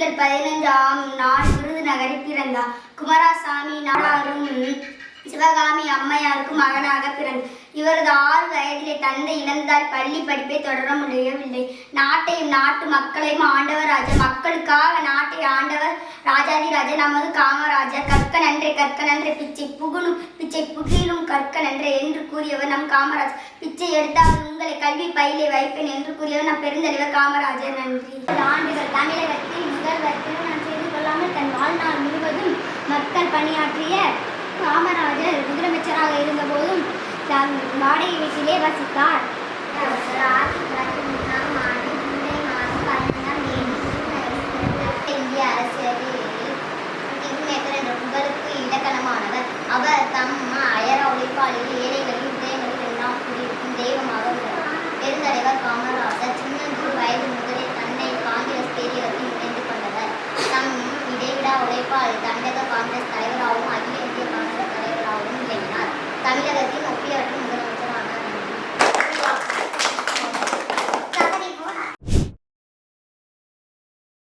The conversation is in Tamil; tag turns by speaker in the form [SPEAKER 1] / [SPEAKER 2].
[SPEAKER 1] திங்கள் பதினைந்தாம் நாள் விருதுநகரில் பிறந்தார். குமாரசாமி நாடாரும் சிவகாமி அம்மையாருக்கும் மகனாக பிறந்தார். இவரது ஆறு வயதிலே தந்தை இழந்தால் பள்ளி படிப்பை தொடர முடியவில்லை. நாட்டையும் நாட்டு மக்களையும் ஆண்டவர் ராஜா மக்களுக்காக நாட்டை ஆண்டவர் ராஜாதி ராஜா நமது காமராஜர் கற்க நன்றே கற்க நன்றே பிச்சை புகழும் பிச்சை புகிலும் கற்க நன்றே என்று கூறியவர் நம் காமராஜர். பிச்சை எடுத்தால் உங்களை கல்வி பயிலை வைப்பேன் என்று கூறியவர் நம் பெருந்தலைவர் காமராஜர். நன்றி. ஆண்டுகள் தான் பணியாற்றிய காமராஜர் முதலமைச்சராக இருந்தபோதும் தன் வாடகை வீட்டிலே வசித்தார். இந்திய அரசியலில் கிங்மேக்கர் புகழுக்கு இலக்கணமானவர் அவர் தம் அயர உழைப்பாளில் ஏழைகளின் இதயங்களில் எல்லாம் குடியிருக்கும் தெய்வமாக பெருந்தலைவர் காமராஜர் சின்னஞ்சிறு வயது முதலே தன்னை காங்கிரஸ் பேரியக்கத்தில் இணைந்து கொண்டவர். தம் இடைவிடா உழைப்பாளி தமிழக காங்கிரஸ்